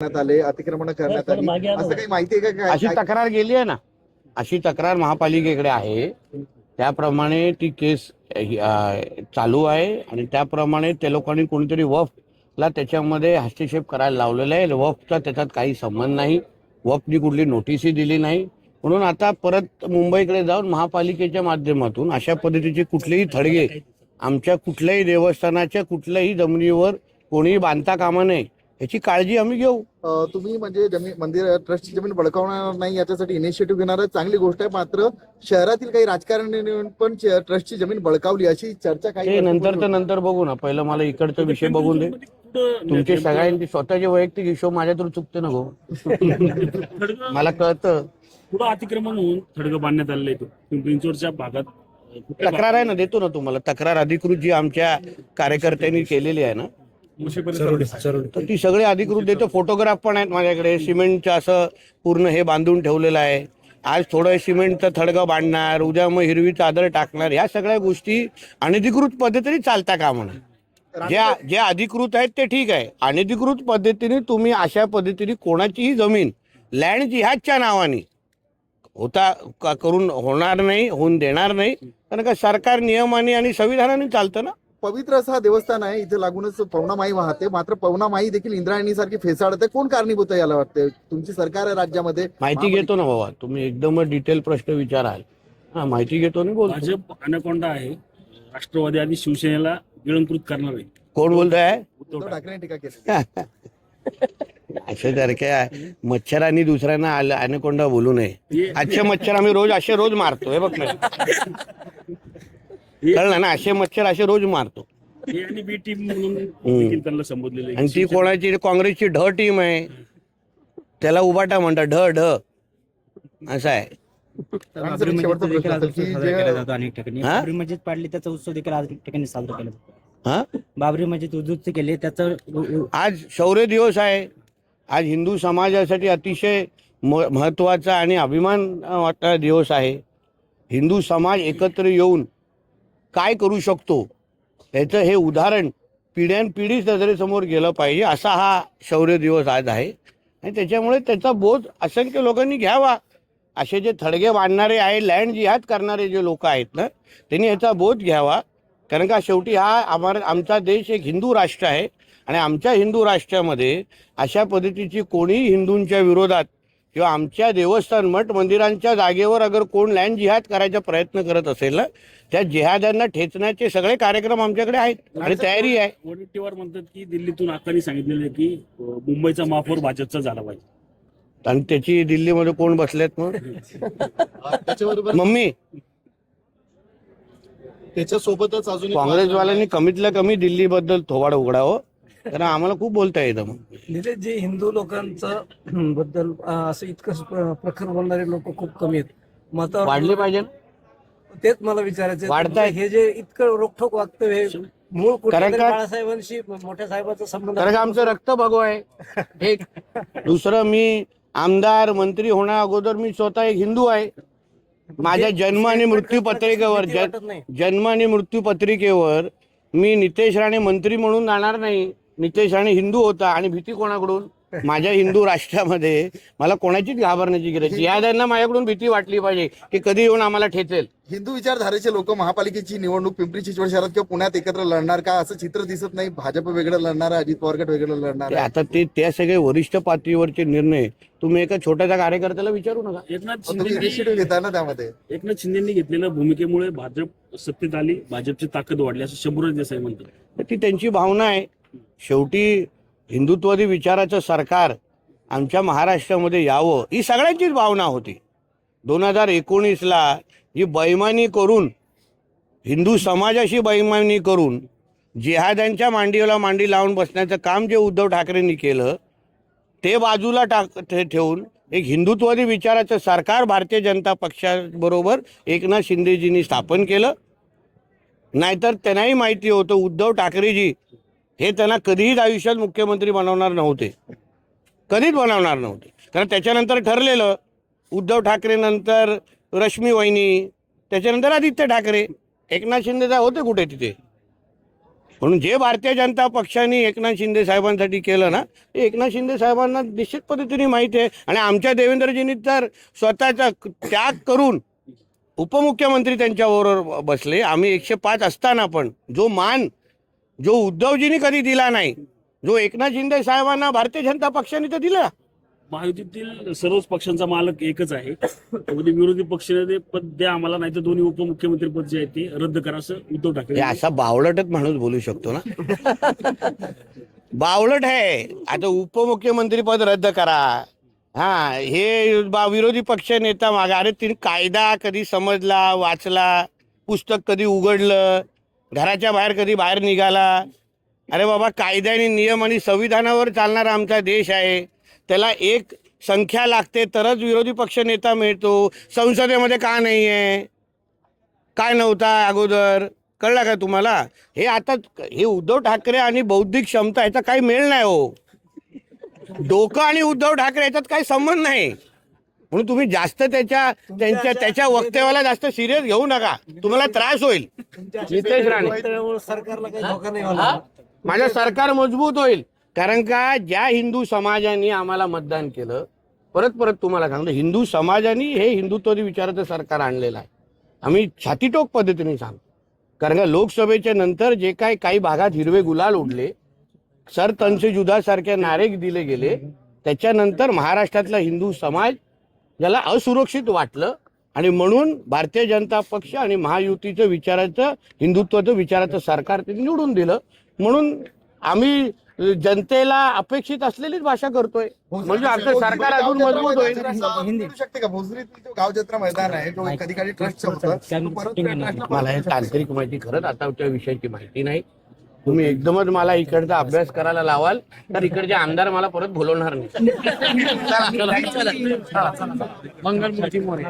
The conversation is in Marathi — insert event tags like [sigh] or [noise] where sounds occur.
करण्यात आले अतिक्रमण करण्यात आली. असं काही माहिती आहे का? अशी तक्रार गेली आहे ना? अशी तक्रार महापालिकेकडे आहे. त्याप्रमाणे ती केस चालू आहे आणि त्याप्रमाणे त्या लोकांनी कोणीतरी वफला त्याच्यामध्ये हस्तक्षेप करायला लावलेला आहे. वफचा त्याच्यात काही संबंध नाही. वफनी कुठली नोटीसही दिली नाही. म्हणून आता परत मुंबईकडे जाऊन महापालिकेच्या माध्यमातून अशा पद्धतीचे कुठलेही थडगे आमच्या कुठल्याही देवस्थानाच्या कुठल्याही जमिनीवर कोणीही बांधता कामा नये याची काळजी आम्ही घेऊ. अं, तुम्ही म्हणजे जमीन मंदिर ट्रस्टची जमीन बळकावणार नाही याच्यासाठी इनिशिएटिव्ह घेणार आहे, चांगली गोष्ट आहे. मात्र शहरातील काही राजकारण्यांनी पण च- ट्रस्टची जमीन बळकावली अशी चर्चा काही ते नंतर तर नंतर बघू ना. पहिलं मला इकडचा विषय बघून दे. तुमचे सगळ्यांची स्वतःचे वैयक्तिक हिशोब माझ्या तर चुकते ना गो [laughs] मला कळतं. पुढं अतिक्रमण होऊन थडगं बांधण्यात आलेलं आहे पिंपरी चिंचवडच्या भागात अं, कुठल्या तक्रार आहे ना देतो ना तुम्हाला. तक्रार अधिकृत जी आमच्या कार्यकर्त्यांनी केलेली आहे ना? मुशी तर ती सगळी अधिकृत देतो. फोटोग्राफ पण आहेत माझ्याकडे. सिमेंटचं असं पूर्ण हे बांधून ठेवलेलं आहे. आज थोडं सिमेंटचं थडगं बांधणार उद्या मग हिरवी चादर टाकणार ह्या सगळ्या गोष्टी अनधिकृत पद्धतीने चालता कामा नये. ज्या जे अधिकृत आहेत ते ठीक आहे. अनधिकृत पद्धतीने तुम्ही अशा पद्धतीने कोणाचीही जमीन लँड जिहादच्या नावाने होता का- करून होणार नाही होऊन देणार नाही. कारण का सरकार नियमाने आणि संविधानाने चालतं ना? पवित्र असं हा देवस्थान आहे. इथे लागूनच पवना माई वाहते. मात्र पवना माई देखील इंद्रायणी सारखी फेसाळत. कोण कारणीभूत आहे याला वाटतं तुमची सरकार आहे राज्यामध्ये. माहिती घेतो ना बाबा. तुम्ही एकदम डिटेल प्रश्न विचाराल. हा माहिती घेतो ना बोलतो. भाजप अनाकोंडा आहे. राष्ट्रवादी आणि शिवसेनेला गिळंकृत करणार आहे. कोण बोलताय? उद्धव ठाकरे. टीका केली. [laughs] असे सारख्या मच्छरांनी दुसऱ्यांना आलं. अनकोंडा बोलू नये. असे मच्छर आम्ही रोज असे रोज मारतो हे बघ ना. [laughs] कळलं ना? असे मच्छर असे रोज मारतो. हे आणि बी टीम म्हणून देखील त्यांना संबोधलेलं आहे. आणि ती कोणाची? काँग्रेसची ढ टीम आहे. त्याला उबाटा म्हणतात ढ ढ. असं आहे. आणि सर, एक शेवटचा प्रश्न असेल की साजरा जे- केला जातो अनेक ठिकाणी. हा? बाबरी मस्जिद पाडली त्याचा उत्सव देखील अनेक ठिकाणी साजरा केला जातो. हा? बाबरी मस्जिद उद्युक्त केले त्याचा आज शौर्य दिवस आहे. आज हिंदू समाजासाठी अतिशय महत्त्वाचा आणि अभिमान वाटणारा दिवस आहे. हिंदू समाज एकत्र येऊन काय करू शकतो? याचं हे उदाहरण पिढ्यानपिढी नजरेसमोर गेलं पाहिजे असा हा शौर्य दिवस आज आहे. आणि त्याच्यामुळे त्याचा बोध असंख्य लोकांनी घ्यावा. असे जे थडगे बांधणारे आहे लँड जिहाद करणारे जे लोक आहेत ना त्यांनी याचा बोध घ्यावा. कारण का शेवटी हा आम्हाला आमचा देश एक हिंदू राष्ट्र आहे. आणि आमच्या हिंदू राष्ट्रामध्ये अशा पद्धतीची कोणीही हिंदूंच्या विरोधात किंवा आमच्या देवस्थान मठ मंदिरांच्या जागेवर अगर कोण लँड जिहाद करायचा प्रयत्न करत असेल ना त्या जिहाद्यांना ठेचण्याचे सगळे कार्यक्रम आमच्याकडे आहेत आणि तयारी आहे. वडेट्टीवार म्हणतात की दिल्लीतून अक्कांनी सांगितलेलं आहे की मुंबईचा महापौर भाजपचा झाला पाहिजे. आणि त्याची दिल्लीमध्ये कोण बसलेत मग? मम्मी. त्याच्यासोबतच अजून काँग्रेसवाल्यांनी कमीतल्या कमी दिल्लीबद्दल थोबाड उघडावं. कारण आम्हाला खूप बोलता येतं मग. म्हणजे जे हिंदू लोकांचं बद्दल अं, असं इतकं प्रखर बोलणारे लोक खूप कमी आहेत. मतावर वाढले पाहिजे तेच मला विचारायचं वाढतायत. हे जे इतकं रोखोक वागतं हे मूळ कारण का- बाळासाहेबांशी मोठ्या साहेबांचा संबंध कारण का आमचं रक्त भगव आहे. एक दुसरं मी आमदार मंत्री होण्या अगोदर मी स्वतः एक हिंदू आहे. माझ्या जन्म आणि मृत्यू पत्रिकेवर भीती वाटत नाही. जन्म आणि मृत्यू पत्रिकेवर मी नितेश राणे मंत्री म्हणून जाणार नाही. नितेश राणे हिंदू होता आणि भीती कोणाकडून? माझ्या हिंदू राष्ट्रामध्ये मला कोणाचीच घाबरण्याची गरज जिहाद्यांना माझ्याकडून भीती वाटली पाहिजे की कधी येऊन आम्हाला ठेचेल. हिंदू विचारधारेचे लोक महापालिकेची निवडणूक पिंपरी चिंचवड शहरात किंवा पुण्यात एकत्र लढणार का? असं चित्र दिसत नाही. भाजप वेगळं लढणार आहे अजित पवार गट वेगळं लढणार आता ते त्या सगळे वरिष्ठ पातळीवरचे निर्णय तुम्ही एका छोट्याच्या कार्यकर्त्याला विचारू नका. एकनाथ शिंदे घेता ना त्यामध्ये. एकनाथ शिंदेनी घेतलेल्या भूमिकेमुळे भाजप सत्तेत आली. भाजपची ताकद वाढली असं शंभूराज देसाई म्हणतात. तर ती त्यांची भावना आहे. शेवटी हिंदुत्ववादी विचाराचं सरकार आमच्या महाराष्ट्रामध्ये यावं ही सगळ्यांचीच भावना होती. दोन हजार एकोणीसला ही बैमानी करून हिंदू समाजाशी बैमानी करून जिहाद्यांच्या मांडीला मांडी लावून बसण्याचं काम जे उद्धव ठाकरेंनी केलं ते बाजूला टाक ठे- ठेवून एक हिंदुत्ववादी विचाराचं सरकार भारतीय जनता पक्षाबरोबर एकनाथ शिंदेजींनी स्थापन केलं. नाहीतर त्यांनाही माहिती होतं उद्धव ठाकरेजी हे त्यांना कधीच आयुष्यात मुख्यमंत्री बनवणार नव्हते. कधीच बनवणार नव्हते. कारण त्याच्यानंतर ठरलेलं उद्धव ठाकरेनंतर रश्मी वहिनी त्याच्यानंतर आदित्य ठाकरे एकनाथ शिंदे होते कुठे तिथे. म्हणून जे भारतीय जनता पक्षाने एकनाथ शिंदे साहेबांसाठी केलं ना ते एकनाथ शिंदे साहेबांना निश्चित पद्धतीने माहिती आहे. आणि आमच्या देवेंद्रजींनी तर स्वतःचा त्याग करून उपमुख्यमंत्री त्यांच्याबरोबर बसले. आम्ही एकशे पाच असताना पण जो मान जो उद्धवजींनी कधी दिला नाही जो एकनाथ शिंदे साहेबांना भारतीय जनता पक्षाने तर दिला. महायुतीतील सर्वच पक्षांचा मालक एकच आहे. विरोधी पक्षाने पद द्या आम्हाला नाही तर दोन्ही उपमुख्यमंत्री पद जे आहे ते रद्द करा असं उद्धव ठाकरे असा बावळटच माणूस बोलू शकतो ना. [laughs] बावळट आहे आता उपमुख्यमंत्री पद रद्द करा. हा हे विरोधी पक्ष नेता मागे अरे तिने कायदा कधी समजला वाचला पुस्तक कधी उघडलं घराच्या बाहेर कधी बाहेर निघाला? अरे बाबा कायदे आणि नियम आणि संविधानावर चालणारा आमचा देश आहे. त्याला एक संख्या लागते तरच विरोधी पक्ष नेता मिळतो. संसदेमध्ये का नाही आहे काय नव्हता अगोदर? कळला का तुम्हाला? हे आता हे उद्धव ठाकरे आणि बौद्धिक क्षमता याचा काही मेळ नाही हो. डोकं आणि उद्धव ठाकरे याच्यात काही संबंध नाही. म्हणून तुम्ही जास्त त्याच्या त्यांच्या त्याच्या वक्तव्याला जास्त सिरियस घेऊ नका. तुम्हाला त्रास होईल. नितेश राणे सरकारला काही धोका नाही होणार माझं सरकार मजबूत होईल. कारण का? ज्या हिंदू समाजाने आम्हाला मतदान केलं परत परत तुम्हाला सांगतो हिंदू समाजाने हे हिंदुत्वादी विचाराचं सरकार आणलेलं आहे. आम्ही छातीटोक पद्धतीने सांगतो. कारण का? लोकसभेच्या नंतर जे काय काही भागात हिरवे गुलाल उडले सर तनसे जुदासारखे नारे दिले गेले त्याच्यानंतर महाराष्ट्रातला हिंदू समाज ज्याला असुरक्षित वाटलं आणि म्हणून भारतीय जनता पक्ष आणि महायुतीचं विचाराचं हिंदुत्वाचं विचाराचं सरकार ते निवडून दिलं. म्हणून आम्ही जनतेला अपेक्षित असलेलीच भाषा करतोय. म्हणजे आमचं सरकार अजून मजबूत होईल. शकते का? गाव जत्रा मैदान आहे जो कधी कधी ट्रस्ट मला हे तांत्रिक माहिती खरंच आता त्या विषयाची माहिती नाही. तुम्ही एकदमच मला इकडचा अभ्यास करायला लावाल तर इकडचे आमदार मला परत बोलवणार नाही. मंगलमूर्ती मोरे.